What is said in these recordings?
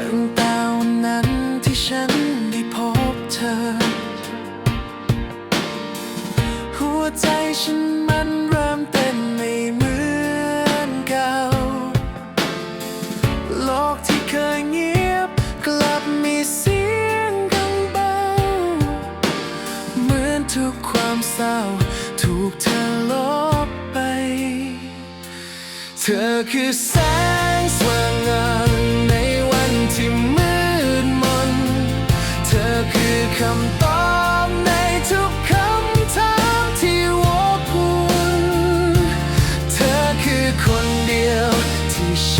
ดวงตาวันนั้นที่ฉันได้พบเธอ หัวใจฉันมันเริ่มเต้นไม่เหมือนเก่า โลกที่เคยเงียบกลับมีเสียงดังเบา เหมือนทุกความเศร้าถูกเธอลบไป เธอคือ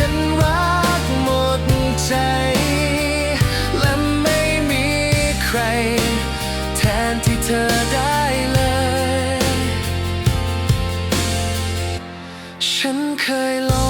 ฉันรักหมดใจ และไม่มีใคร แทนที่เธอได้เลย ฉันเคยลอง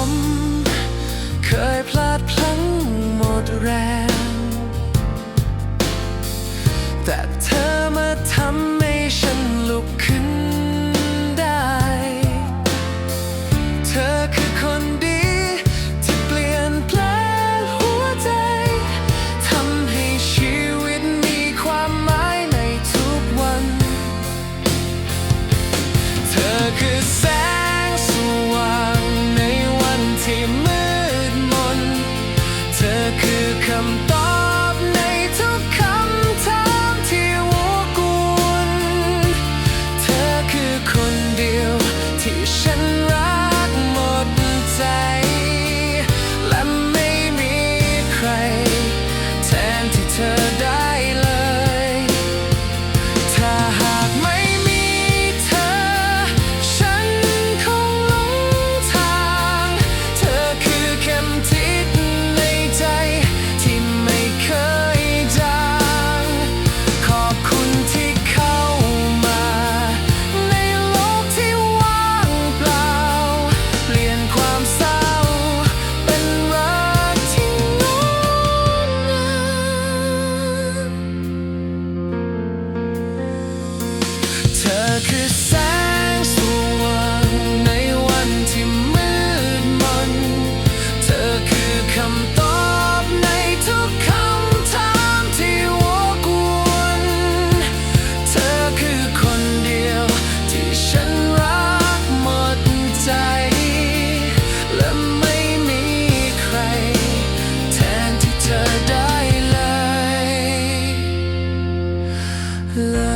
คื คือแสงสว่างในวันที่มืดมน เธอคือคำตอบในทุกคำถามที่วกวน เธอคือคนเดียวที่ฉันรักหมดใจ และไม่มีใคร แทนที่เธอได้เลยเลย